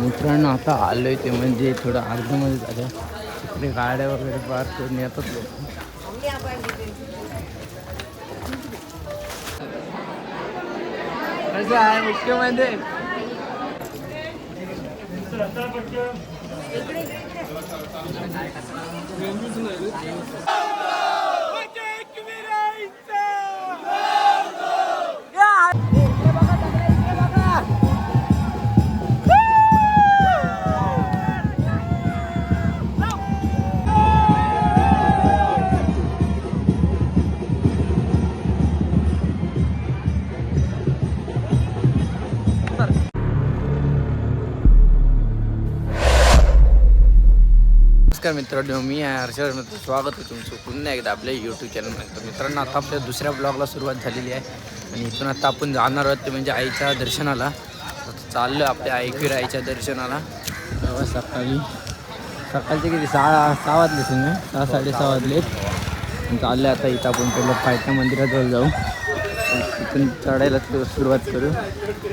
मित्रांनो आता आलोय ते म्हणजे थोडं अर्धमध्ये झालं. तिकडे गाड्या वगैरे पार करून येतात लोक. कसं आहे मुख्यमध्ये नमस्कार मित्रांनो मी आहे हर्षद मित्र स्वागत आहे तुमचं पुन्हा एकदा आपल्या यूट्यूब चॅनलमध्ये तर मित्रांनो आता आपल्या दुसऱ्या ब्लॉगला सुरुवात झालेली आहे. आणि इथून आता आपण जाणार आहोत ते म्हणजे आईच्या दर्शनाला. चाललो आपल्या ऐकवीर आईच्या दर्शनाला. सकाळी सकाळचे किती? सहा सहा वाजले तुम्ही सहा साडेसहा वाजले. चाललं आता इथं आपण पहिलं पायथ्या मंदिराजवळ जाऊ. तिथून चढायला सुरुवात करू.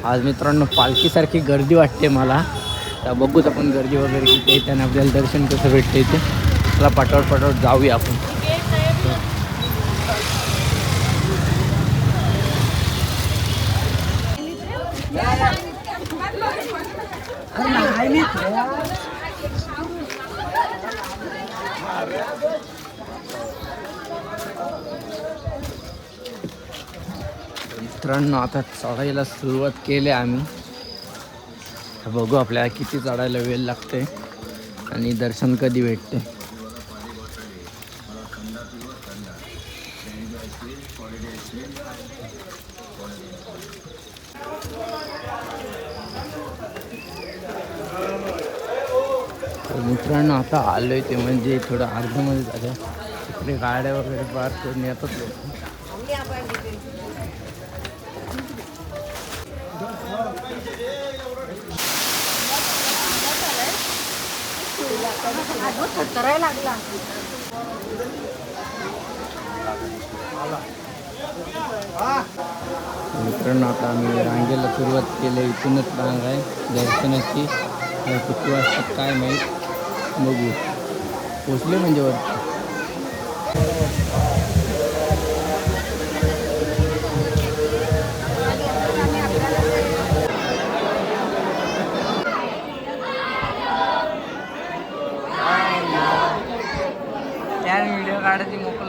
आज मित्रांनो पालखीसारखी गर्दी वाटते मला. तर बघूच आपण गर्दी वगैरे किती आहे त्याने आपल्याला दर्शन कसं भेटतं इथे चला पटावट पटावट जाऊया आपण. मित्रांनो आता चढायला सुरुवात केली आम्ही. आता बघू आपल्याला किती चढायला वेळ लागते आणि दर्शन कधी भेटते. मित्रांनो आता आलोय ते म्हणजे थोडं अर्धमध्ये झालं. तिकडे गाड्या वगैरे पार्क करून येतात लोक. करायला लागला मित्रांनो आता आम्ही रांगेला सुरुवात केली इथूनच रांग आहे. दर्शनाची किती वाजता काय माहीत बघू. पोचले म्हणजे वरती.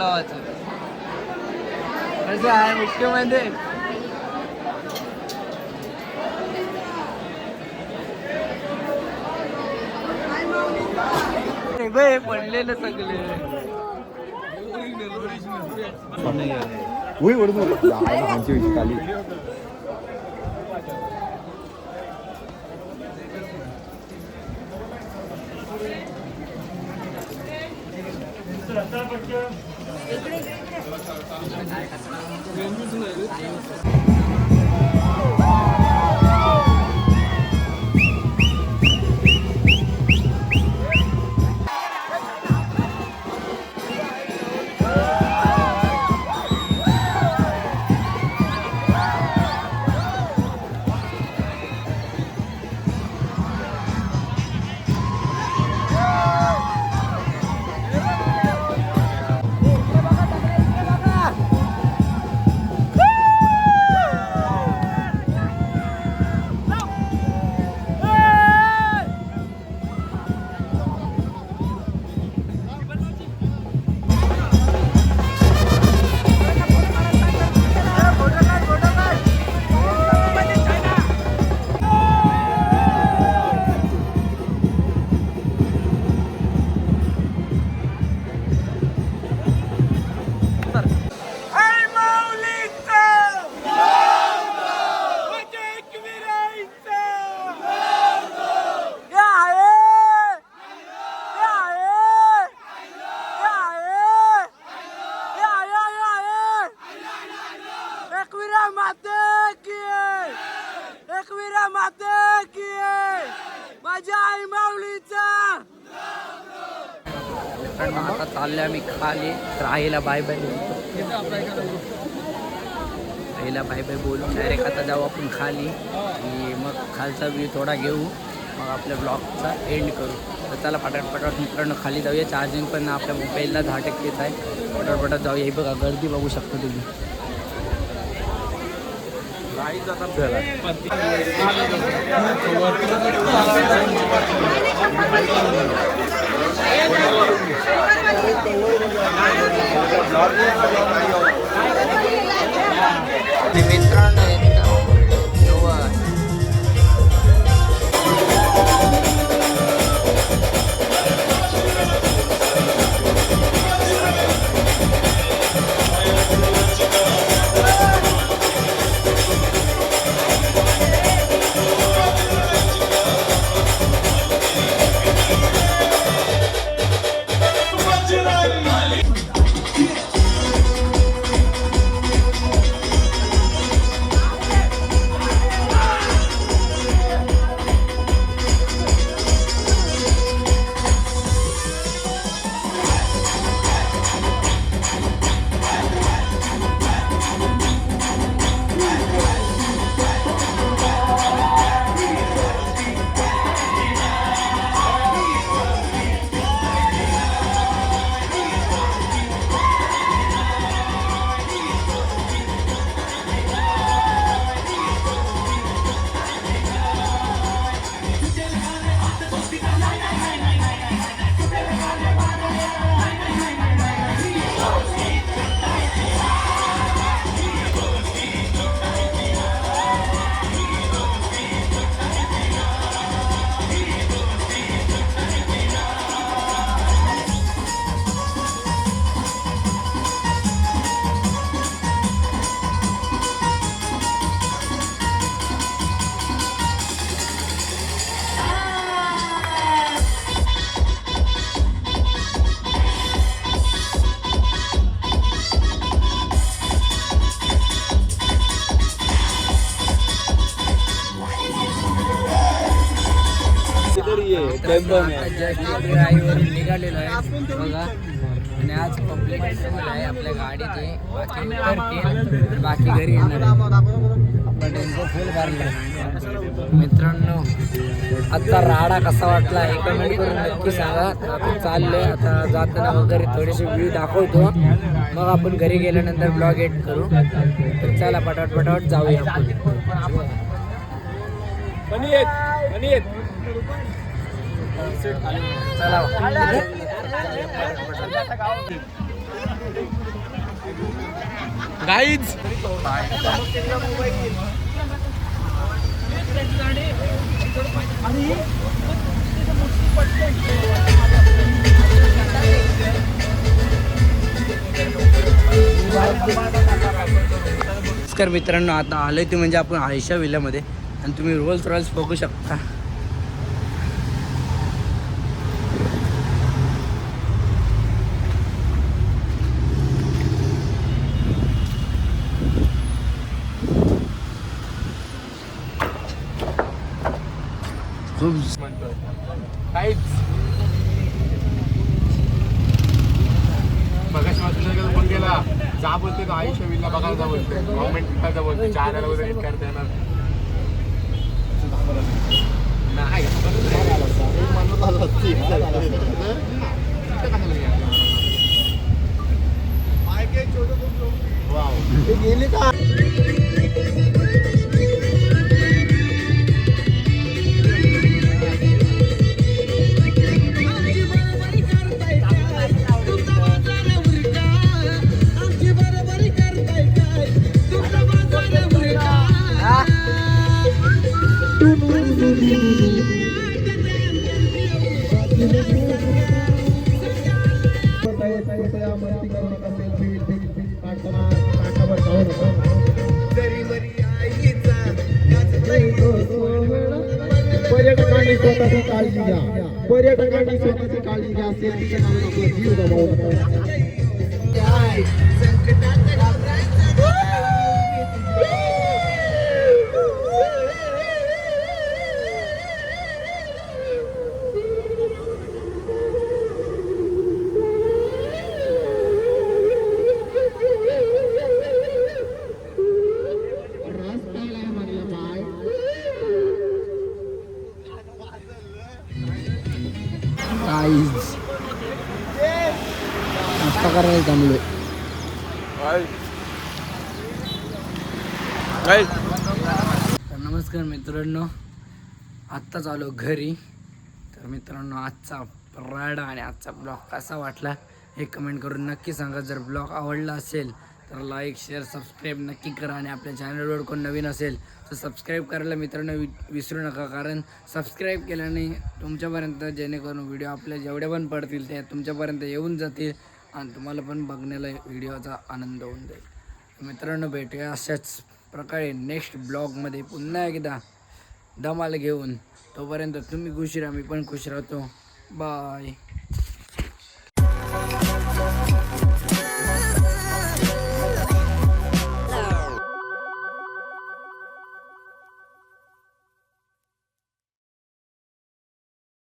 भावाचं कसं आहे मुख्यमध्ये पडलेलं सगळे. Gracias. Thank you. माता की माझ्या आई माऊलीचा. मित्रांनो आता चालले आम्ही खाली. तर आईला बाय बाय आईला बाय बाय बोलू. डायरेक्ट आता जाऊ आपण खाली. आणि मग खालचा व्ह्यू थोडा घेऊ. मग आपल्या ब्लॉगचा एंड करू. तर त्याला पटाट पटाट मित्रांनो खाली जाऊया. चार्जिंग पण आपल्या मोबाईलला दहा टक्केच आहे. पटाट पटाट जाऊया. हे बघा गर्दी बघू शकतो तुम्ही. मित्रांनो ड्राईव्हवरून निघालेलो आहे बघा आणि आज पब्लिक आहे आपल्या आहे बाकी बाकी घरी येणार फुल भरला मित्रांनो आजचा राडा कसा वाटला हे कमेंट करून नक्की सांगा. आपण चाललोय आता जाताना वगैरे थोडेसे व्ह्यू दाखवतो. मग आपण घरी गेल्यानंतर ब्लॉग एड करू. तर चला पटापट पटापट जाऊया आपण. गाईज नमस्कार मित्रांनो आता आलोय ते म्हणजे आपण आयशा विल्यामध्ये आणि तुम्ही रोल्स रॉयल्स बघू शकता. खूप मगाशी वाचलं फोन केला जा बोलते तो आयुष्य विल्ला बघायला जा बोलते गव्हर्नमेंट पिठाचा बोलते चार वगैरे करता येणार नाही गेली का पर्यटकांनी स्वतःची काळजी घ्या. पर्यटकांनी स्वतःची काळजी घ्या. सेल्फीच्या नावानं आपला जीव गमावू नका. गाईज नाश्ता करायला जमलोय तर नमस्कार मित्रांनो. आत्ताच आलो घरी. तर मित्रांनो आजचा राडा आणि आजचा ब्लॉग कसा वाटला हे कमेंट करून नक्की सांगा. जर ब्लॉग आवडला असेल तर लाईक शेअर सबस्क्राईब नक्की करा आणि आपल्या चॅनलवर कोण नवीन असेल तर सबस्क्राईब करायला मित्रांनो वि विसरू नका कारण सबस्क्राईब केल्याने तुमच्यापर्यंत जेणेकरून व्हिडिओ आपल्या जेवढ्या पण पडतील त्या तुमच्यापर्यंत येऊन जातील आणि तुम्हाला पण बघण्याला व्हिडिओचा आनंद होऊन जाईल. मित्रांनो भेटूया अशाच प्रकारे नेक्स्ट ब्लॉगमध्ये पुन्हा एकदा धमाल घेऊन तोपर्यंत तुम्ही खुश राहा मी पण खुश राहतो. बाय